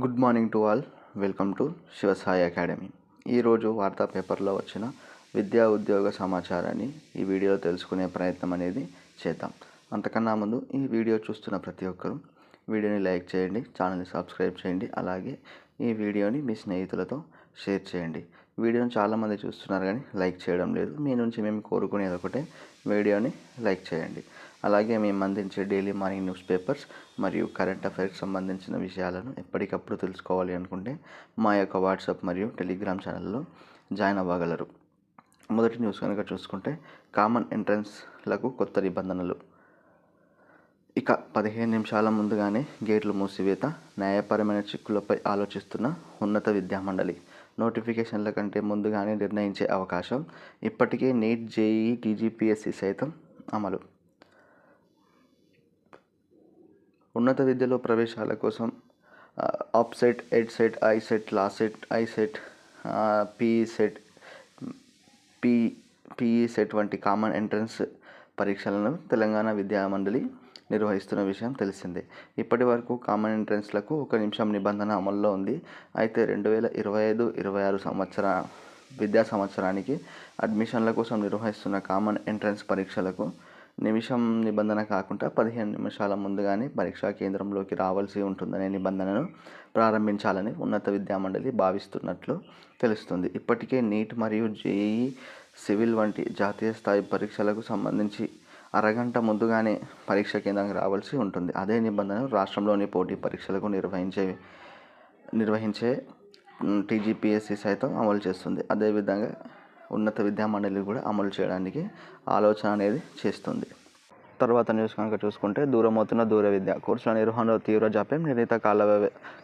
Good morning to all. Welcome to Shivasai academy. ఈరోజు వార్తా పేపర్లో వచ్చిన విద్యా ఉద్యోగ సమాచారాన్ని ఈ వీడియోలో తెలుసుకునే ప్రయత్నం అనేది చేద్దాం. అంతకన్నా ముందు ఈ వీడియో చూస్తున్న ప్రతి ఒక్కరూ వీడియోని లైక్ చేయండి ఛానల్ని సబ్స్క్రైబ్ చేయండి అలాగే ఈ వీడియోని మీ స్నేహితులతో షేర్ చేయండి. వీడియోని చాలామంది చూస్తున్నారు కానీ లైక్ చేయడం లేదు. మీ నుంచి మేము కోరుకునేది ఒకటే వీడియోని లైక్ చేయండి. అలాగే మేము అందించే డైలీ మార్నింగ్ న్యూస్ పేపర్స్ మరియు కరెంట్ అఫైర్స్ సంబంధించిన విషయాలను ఎప్పటికప్పుడు తెలుసుకోవాలి అనుకుంటే మా యొక్క వాట్సాప్ మరియు టెలిగ్రామ్ ఛానల్లో జాయిన్ అవ్వగలరు. మొదటి న్యూస్ కనుక చూసుకుంటే కామన్ ఎంట్రన్స్లకు కొత్త నిబంధనలు. ఇక పదిహేను నిమిషాల ముందుగానే గేట్లు మూసివేత న్యాయపరమైన చిక్కులపై ఆలోచిస్తున్న ఉన్నత విద్యామండలి. నోటిఫికేషన్ల కంటే ముందుగానే నిర్ణయించే అవకాశం ఇప్పటికే నీట్ జేఈ టీజీపీఎస్సీ సైతం అమలు. ఉన్నత విద్యలో ప్రవేశాల కోసం offset Ed CET I CET law CET I CET PE CET P PE CET వంటి కామన్ ఎంట్రన్స్ పరీక్షలను తెలంగాణ విద్యా మండలి నిర్వహిస్తున్న విషయం తెలిసిందే. ఇప్పటి వరకు కామన్ ఎంట్రన్స్లకు ఒక నిమిషం నిబంధన అమల్లో ఉంది. అయితే రెండు వేల ఇరవై ఐదు ఇరవై ఆరు సంవత్సర విద్యా సంవత్సరానికి అడ్మిషన్ల కోసం నిర్వహిస్తున్న కామన్ ఎంట్రన్స్ పరీక్షలకు నిమిషం నిబంధన కాకుండా పదిహేను నిమిషాల ముందుగానే పరీక్షా కేంద్రంలోకి రావాల్సి ఉంటుందనే నిబంధనను ప్రారంభించాలని ఉన్నత విద్యామండలి భావిస్తున్నట్లు తెలుస్తుంది. ఇప్పటికే నీట్ మరియు జేఈ సివిల్ వంటి జాతీయ స్థాయి పరీక్షలకు సంబంధించి అరగంట ముందుగానే పరీక్ష కేంద్రానికి రావాల్సి ఉంటుంది. అదే నిబంధన రాష్ట్రంలోని పోటీ పరీక్షలకు నిర్వహించే నిర్వహించే టీజీపీఎస్సీ సైతం అమలు చేస్తుంది. అదేవిధంగా ఉన్నత విద్యామండలి కూడా అమలు చేయడానికి ఆలోచన అనేది చేస్తుంది. తర్వాత న్యూస్ కనుక చూసుకుంటే దూరమవుతున్న దూర విద్య కోర్సుల నిర్వహణలో తీవ్ర జాప్యం నిర్ణీత కాల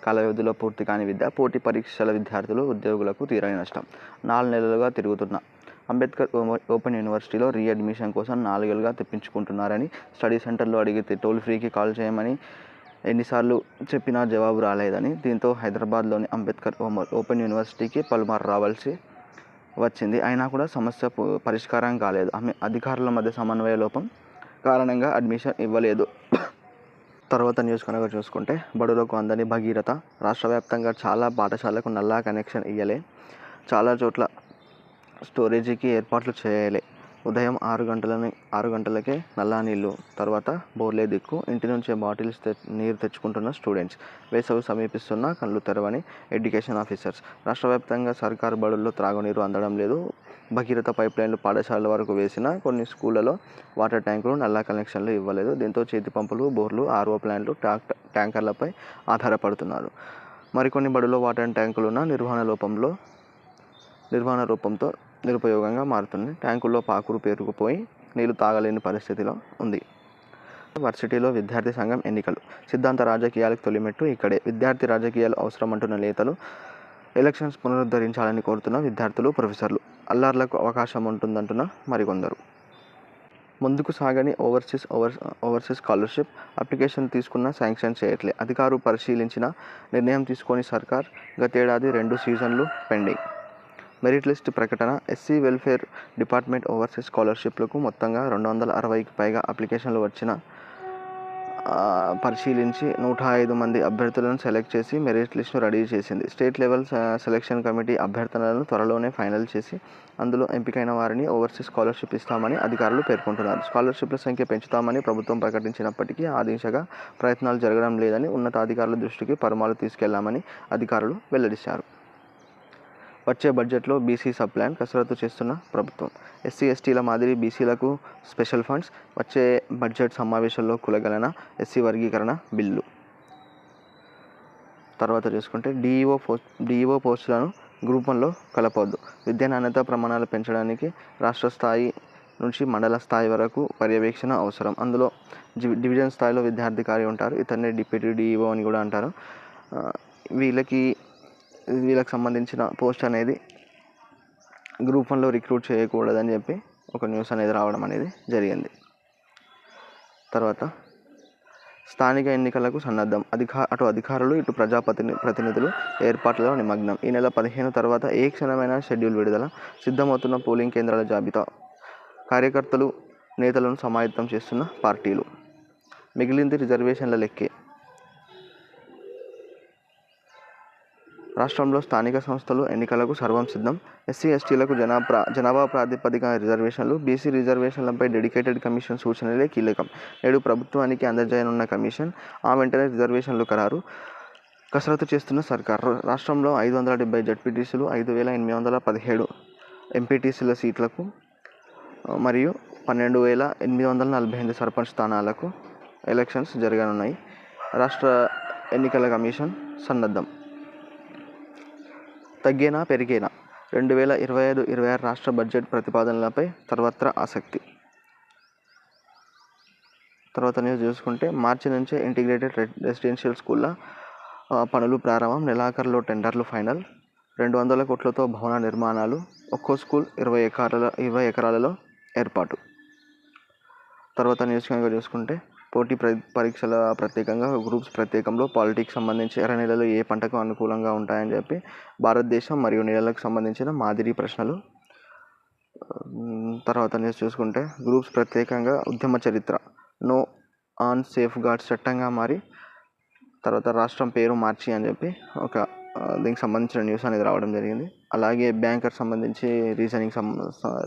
కాల వ్యవధిలో పూర్తి కాని విద్య పోటీ పరీక్షల విద్యార్థులు ఉద్యోగులకు తీరని నష్టం. నాలుగు నెలలుగా తిరుగుతున్న అంబేద్కర్ ఓపెన్ యూనివర్సిటీలో రీఅడ్మిషన్ కోసం నాలుగేళ్ళుగా తెప్పించుకుంటున్నారని స్టడీ సెంటర్లో అడిగితే టోల్ ఫ్రీకి కాల్ చేయమని ఎన్నిసార్లు చెప్పినా జవాబు రాలేదని. దీంతో హైదరాబాద్లోని అంబేద్కర్ ఓపెన్ యూనివర్సిటీకి పలుమారు రావాల్సి వచ్చింది. అయినా కూడా సమస్య పరిష్కారం కాలేదు. ఆమె అధికారుల మధ్య సమన్వయ లోపం కారణంగా అడ్మిషన్ ఇవ్వలేదు. తర్వాత న్యూస్ కనుక చూసుకుంటే బడులకు అందని భగీరథ రాష్ట్ర వ్యాప్తంగా చాలా పాఠశాలకు నల్లా కనెక్షన్ ఇయ్యలే. చాలా చోట్ల స్టోరేజీకి ఏర్పాట్లు చేయలే. ఉదయం ఆరు గంటలని ఆరు గంటలకే నల్లా నీళ్ళు తర్వాత బోర్లే దిక్కు ఇంటి నుంచే బాటిల్స్ తె నీరు తెచ్చుకుంటున్న స్టూడెంట్స్. వేసవి సమీపిస్తున్న కళ్ళు తెరవని ఎడ్యుకేషన్ ఆఫీసర్స్. రాష్ట్ర వ్యాప్తంగా సర్కారు బడుల్లో త్రాగునీరు అందడం లేదు. భగీరథ పైప్ లైన్లు పాఠశాలల వరకు వేసిన కొన్ని స్కూళ్ళలో వాటర్ ట్యాంకులు నల్లా కనెక్షన్లు ఇవ్వలేదు. దీంతో చేతి పంపులు బోర్లు ఆర్ఓ ప్లాంట్లు ట్యాక్ ట్యాంకర్లపై ఆధారపడుతున్నారు. మరికొన్ని బడుల్లో వాటర్ ట్యాంకులున్న నిర్వహణ లోపంలో నిర్వహణ రూపంతో నిరుపయోగంగా మారుతుంది. ట్యాంకుల్లో పాకురు పేరుకుపోయి నీళ్ళు తాగలేని పరిస్థితిలో ఉంది. వర్సిటీలో విద్యార్థి సంఘం ఎన్నికలు. సిద్ధాంత రాజకీయాలకు తొలిమెట్టు ఇక్కడే. విద్యార్థి రాజకీయాలు అవసరం అంటున్న నేతలు ఎలక్షన్స్ పునరుద్ధరించాలని కోరుతున్న విద్యార్థులు ప్రొఫెసర్లు. అల్లార్లకు అవకాశం ఉంటుందంటున్న మరికొందరు. ముందుకు సాగని overseas over overseas scholarship application తీసుకున్న శాంక్షన్ చేయట్లే. అధికారులు పరిశీలించిన నిర్ణయం తీసుకొని సర్కార్ గతేడాది రెండు సీజన్లు పెండింగ్. మెరిట్ లిస్ట్ ప్రకటన ఎస్సీ వెల్ఫేర్ డిపార్ట్మెంట్ ఓవర్సీస్ స్కాలర్షిప్లకు మొత్తంగా రెండు వందల అరవైకి పైగా అప్లికేషన్లు వచ్చిన పరిశీలించి నూట ఐదు మంది అభ్యర్థులను సెలెక్ట్ చేసి మెరిట్ లిస్ట్ను రెడీ చేసింది. స్టేట్ లెవెల్ సెలెక్షన్ కమిటీ అభ్యర్థనలను త్వరలోనే ఫైనల్ చేసి అందులో ఎంపికైన వారిని ఓవర్సీస్ స్కాలర్షిప్ ఇస్తామని అధికారులు పేర్కొంటున్నారు. స్కాలర్షిప్ల సంఖ్య పెంచుతామని ప్రభుత్వం ప్రకటించినప్పటికీ ఆ దిశగా ప్రయత్నాలు జరగడం లేదని ఉన్నతాధికారుల దృష్టికి పరమాలు తీసుకెళ్ళామని అధికారులు వెల్లడించారు వచ్చే బడ్జెట్లో బీసీ సబ్ ప్లాన్ కసరత్తు చేస్తున్న ప్రభుత్వం. ఎస్సీ ఎస్టీల మాదిరి బీసీలకు స్పెషల్ ఫండ్స్ వచ్చే బడ్జెట్ సమావేశంలో కులగలన ఎస్సీ వర్గీకరణ బిల్లు. తర్వాత చూసుకుంటే డిఈఓ పోస్ట్ డిఈఓ పోస్టులను గ్రూప్ వన్లో కలపవద్దు. విద్యా నాణ్యత ప్రమాణాలు పెంచడానికి రాష్ట్ర స్థాయి నుంచి మండల స్థాయి వరకు పర్యవేక్షణ అవసరం. అందులో డివిజన్ స్థాయిలో విద్యార్థికారి ఉంటారు ఇతన్ని డిప్యూటీ డిఈఓ అని కూడా అంటారు. వీళ్ళకి వీళ్ళకి సంబంధించిన పోస్ట్ అనేది గ్రూప్ వన్లో రిక్రూట్ చేయకూడదని చెప్పి ఒక న్యూస్ అనేది రావడం అనేది జరిగింది. తర్వాత స్థానిక ఎన్నికలకు సన్నద్ధం. అధికా అటు అధికారులు ఇటు ప్రజాప్రతిని ప్రతినిధులు ఏర్పాట్లలో నిమగ్నం. ఈ నెల పదిహేను తర్వాత ఏ క్షణమైన షెడ్యూల్ విడుదల సిద్ధమవుతున్న పోలింగ్ కేంద్రాల జాబితా కార్యకర్తలు నేతలను సమాయత్తం చేస్తున్న పార్టీలు. మిగిలింది రిజర్వేషన్ల లెక్కే. రాష్ట్రంలో స్థానిక సంస్థలు ఎన్నికలకు సర్వం సిద్ధం. ఎస్సీ ఎస్టీలకు జనాభా జనాభా ప్రాతిపదిక రిజర్వేషన్లు బీసీ రిజర్వేషన్లపై డెడికేటెడ్ కమిషన్ సూచనలే కీలకం. నేడు ప్రభుత్వానికి అందజేయనున్న కమిషన్ ఆ వెంటనే రిజర్వేషన్లు ఖరారు కసరత్తు చేస్తున్న సర్కార్. రాష్ట్రంలో ఐదు వందల డెబ్బై జడ్పీటీసీలు ఐదు వేల ఎనిమిది వందల పదిహేడు ఎంపీటీసీల సీట్లకు మరియు పన్నెండు వేల ఎనిమిది వందల నలభై ఎనిమిది సర్పంచ్ స్థానాలకు ఎలక్షన్స్ జరగనున్నాయి. రాష్ట్ర ఎన్నికల కమిషన్ సన్నద్ధం. తగ్గేనా పెరిగేనా. రెండు వేల ఇరవై ఐదు ఇరవై ఆరు రాష్ట్ర బడ్జెట్ ప్రతిపాదనలపై సర్వత్రా ఆసక్తి. తర్వాత న్యూస్ చూసుకుంటే మార్చి నుంచే ఇంటిగ్రేటెడ్ రెసిడెన్షియల్ స్కూళ్ళ పనులు ప్రారంభం. నెలాఖరులో టెండర్లు ఫైనల్. రెండు వందల కోట్లతో భవన నిర్మాణాలు. ఒక్కో స్కూల్ ఇరవై ఎకరాల ఇరవై ఎకరాలలో ఏర్పాటు. తర్వాత న్యూస్ కనుక చూసుకుంటే పోటీ ప్ర పరీక్షల ప్రత్యేకంగా గ్రూప్స్ ప్రత్యేకంలో పాలిటిక్స్ సంబంధించి ఎర్ర నెలలు ఏ పంటకు అనుకూలంగా ఉంటాయని చెప్పి భారతదేశం మరియు నెలలకు సంబంధించిన మాదిరి ప్రశ్నలు. తర్వాత న్యూస్ చూసుకుంటే గ్రూప్స్ ప్రత్యేకంగా ఉద్యమ చరిత్ర. నో ఆన్ సేఫ్ గార్డ్స్ చట్టంగా మారి తర్వాత రాష్ట్రం పేరు మార్చి అని చెప్పి ఒక దీనికి సంబంధించిన న్యూస్ అనేది రావడం జరిగింది. అలాగే బ్యాంకర్ సంబంధించి రీజనింగ్ సం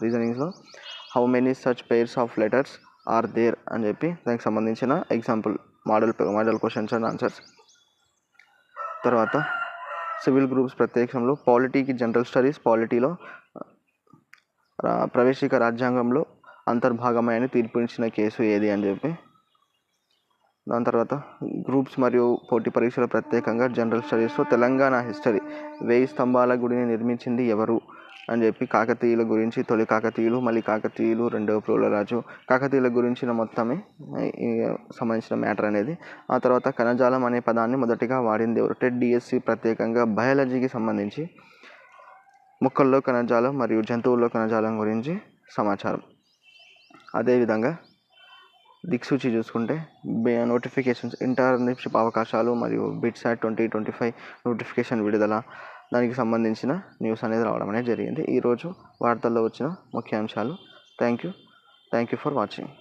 రీజనింగ్స్లో how many such pairs of letters are there అని చెప్పి దానికి సంబంధించిన example model model questions and answers తర్వాత సివిల్ గ్రూప్స్ ప్రత్యేకంలో పాలిటీకి జనరల్ స్టడీస్ పాలిటీలో ప్రవేశిక రాజ్యాంగంలో అంతర్భాగమే తీర్పునిచ్చిన కేసు ఏది అని చెప్పి. దాని తర్వాత గ్రూప్స్ మరియు పోటీ పరీక్షల ప్రత్యేకంగా జనరల్ స్టడీస్లో తెలంగాణ హిస్టరీ వేయి స్తంభాల గుడిని నిర్మించింది ఎవరు? అని చెప్పి కాకతీయుల గురించి తొలి కాకతీయులు మళ్ళీ కాకతీయులు రెండవ ప్రోలరాజు. కాకతీయుల గురించిన మొత్తమే సంబంధించిన మ్యాటర్ అనేది. ఆ తర్వాత కణజాలం అనే పదాన్ని మొదటిగా వాడింది ఎవరు? టెట్ డిఎస్సి ప్రత్యేకంగా బయాలజీకి సంబంధించి. మొక్కల్లో కణజాలం మరియు జంతువుల్లో కణజాలం గురించి సమాచారం. అదేవిధంగా దిక్సూచి చూసుకుంటే నోటిఫికేషన్స్ ఇంటర్న్షిప్ అవకాశాలు మరియు BITSAT twenty twenty five notification విడుదల దానికి సంబంధించిన న్యూస్ అనేది రావడం అనేది జరిగింది. ఈరోజు వార్తల్లో వచ్చిన ముఖ్యాంశాలు. Thank you thank you for watching